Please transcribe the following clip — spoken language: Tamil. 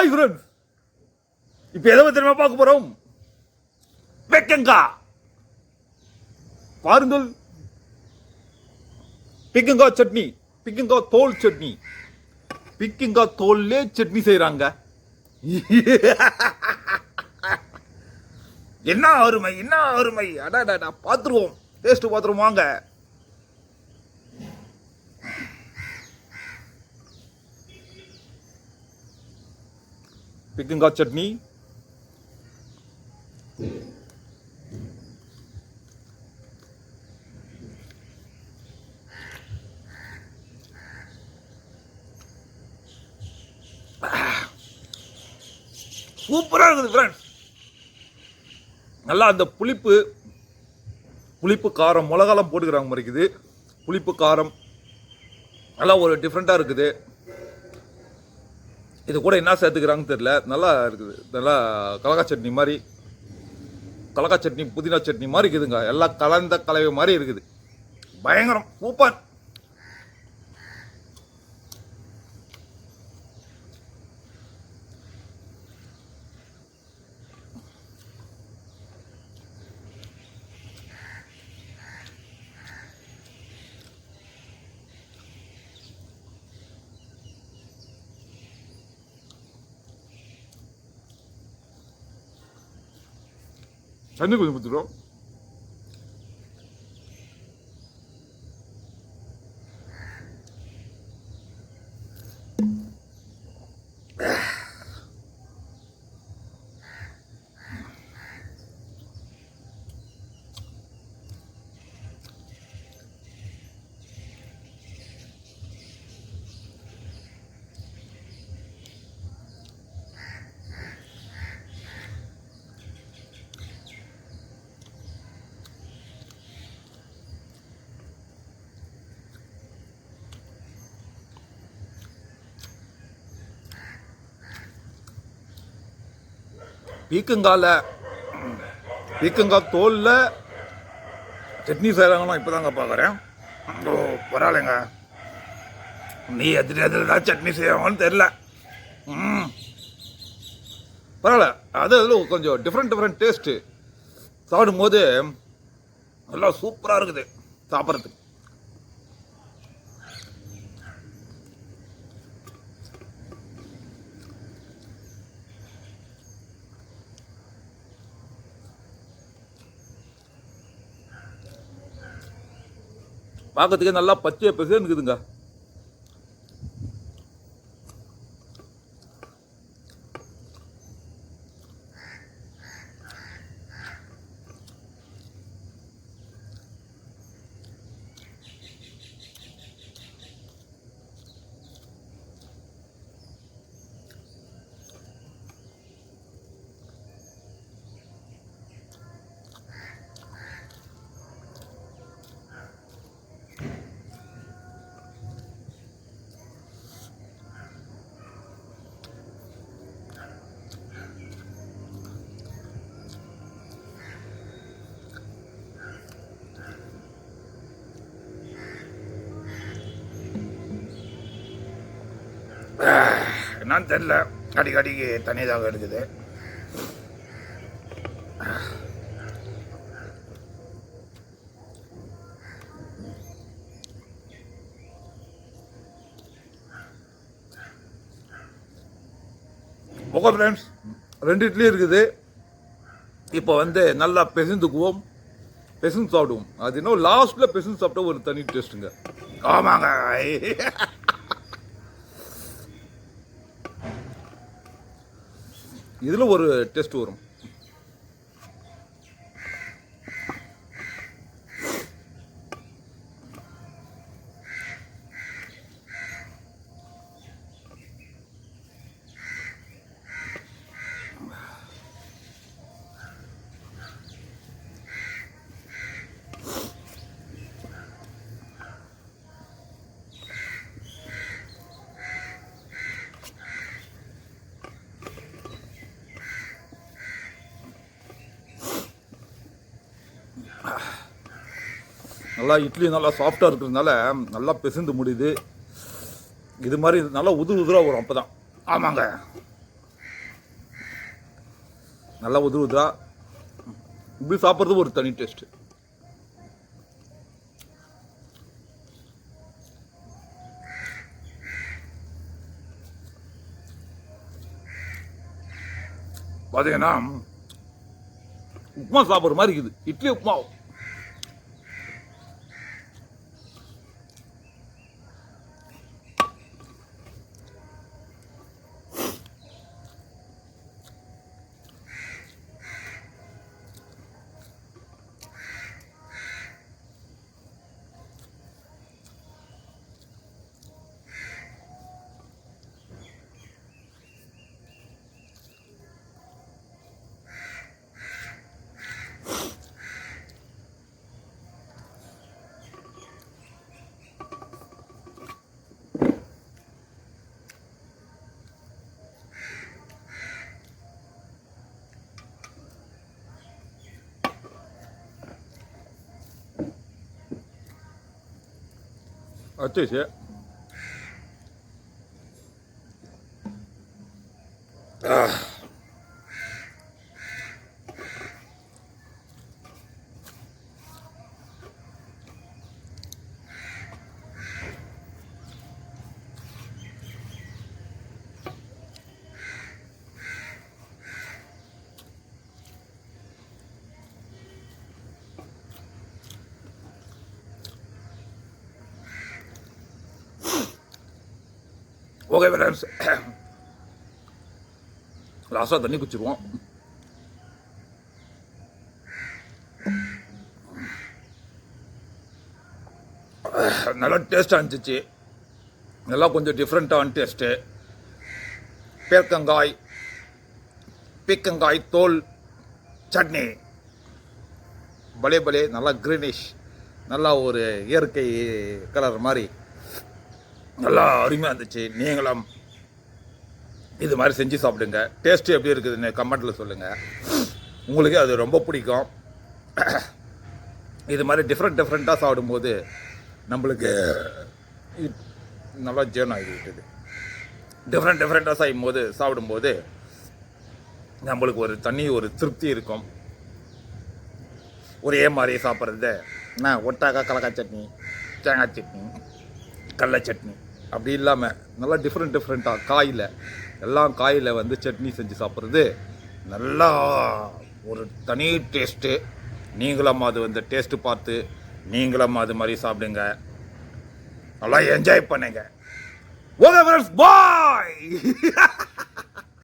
ஹாய் ஃப்ரெண்ட்ஸ் இப்போ எதை பத்தி தெரியுமா பார்க்க போறோம்? பெக்கங்கா. பாருங்கள். பிக்கங்கா சட்னி பிக்கங்கா தோல் சட்னி. பிக்கங்கா தோல்லே சட்னி செய்கிறாங்க என்ன அருமை என்ன அருமை. அடாடா பார்த்துருவோம். டேஸ்ட்டு பார்த்துருவோம் வாங்க. பிக்கங்காய் சட்னி சூப்பராக இருக்குது ஃப்ரெண்ட்ஸ் நல்லா அந்த புளிப்பு புளிப்பு காரம் மிளகாலாம் போட்டுக்கிறாங்க மாதிரி இருக்குது புளிப்பு காரம் நல்லா ஒரு டிஃப்ரெண்ட்டாக இருக்குது. இது கூட என்ன சேர்த்துக்கிறாங்கன்னு தெரில நல்லா இருக்குது. நல்லா கலக்கா சட்னி மாதிரி. கலக்கா சட்னி புதினா சட்னி மாதிரி இருக்குதுங்க. எல்லாம் கலந்த கலவை மாதிரி இருக்குது. பயங்கரம். சூப்பர். தண்ணி கொஞ்சம் ஊற்றிடும் பீக்கங்கால பீக்குங்கா தோலில் சட்னி செய்கிறாங்கன்னா இப்போ தாங்க பார்க்குறேன் ஓ பரவாயில்லைங்க. நீ எதிரி எதில் தான் சட்னி செய்வாங்கன்னு தெரில ம். பரவாயில்ல. அது அதில் கொஞ்சம் டிஃப்ரெண்ட் டிஃப்ரெண்ட் டேஸ்ட்டு சாப்பிடும்போது நல்லா சூப்பராக இருக்குது சாப்பிட்றதுக்கு. பார்க்கறதுக்கே நல்லா பச்சை பசேன்னு இருக்குதுங்க? என்னன்னு தெரில அடிக்கடிக்கு தண்ணி தாக எடுக்குது ஓகே ஃப்ரெண்ட்ஸ் ரெண்டு இட்லி இருக்குது. இப்போ வந்து நல்லா பெசந்துக்குவோம். பெசுந்து சாப்பிடுவோம். அது இன்னும் லாஸ்ட்டில் பெசந்து சாப்பிட்டா ஒரு தனி டேஸ்ட்டுங்க ஆமாங்க. இதில் ஒரு டெஸ்ட் வரும். நல்லா இட்லி நல்லா சாஃப்டாக இருக்கிறதுனால நல்லா பிசைந்து முடியுது. இது மாதிரி நல்லா உதிர் உதிராக வரும் அப்போ தான் ஆமாங்க. நல்லா உதிரு உதிரா. இப்படி சாப்பிட்றது ஒரு தனி டேஸ்ட்டு பார்த்தீங்கன்னா உப்புமா சாப்பிட்ற மாதிரி இருக்குது. இட்லி உப்புமா 啊，这些。ஓகே ஃப்ரெண்ட்ஸ் லாஸ்ட்டாக தண்ணி குச்சிருவோம் நல்லா டேஸ்ட்டாக இருந்துச்சு நல்லா கொஞ்சம் டிஃப்ரெண்ட்டான டேஸ்ட்டு பேர்க்கங்காய் பீக்கங்காய் தோல் சட்னி. பலே பலே நல்லா க்ரீனிஷ் நல்லா ஒரு இயற்கை கலர் மாதிரி. நல்லா அருமையாக இருந்துச்சு. நீங்களும் இது மாதிரி செஞ்சு சாப்பிடுங்க. டேஸ்ட்டு எப்படி இருக்குதுன்னு கமெண்ட்டில் சொல்லுங்கள் உங்களுக்கு அது ரொம்ப பிடிக்கும். இது மாதிரி டிஃப்ரெண்ட் டிஃப்ரெண்ட்டாக சாப்பிடும்போது நம்மளுக்கு நல்லா ஜீரணம் ஆகிவிட்டது டிஃப்ரெண்ட் டிஃப்ரெண்ட்டாக செய்யும்போது சாப்பிடும்போது நம்மளுக்கு ஒரு தனி ஒரு திருப்தி இருக்கும். ஒரே மாதிரி சாப்பிட்றது. நான் ஒட்டாக்கா கலக்காய் சட்னி தேங்காய் சட்னி கடலை சட்னி. அப்படி இல்லாமல் நல்லா டிஃப்ரெண்ட் டிஃப்ரெண்ட்டாக காயில். எல்லாம் காயில் வந்து சட்னி செஞ்சு சாப்பிட்றது. நல்லா ஒரு தனி டேஸ்ட்டு நீங்களும் அது வந்து டேஸ்ட்டு பார்த்து நீங்களும் அது மாதிரி சாப்பிடுங்க. நல்லா என்ஜாய் பண்ணுங்க. Okay friends bye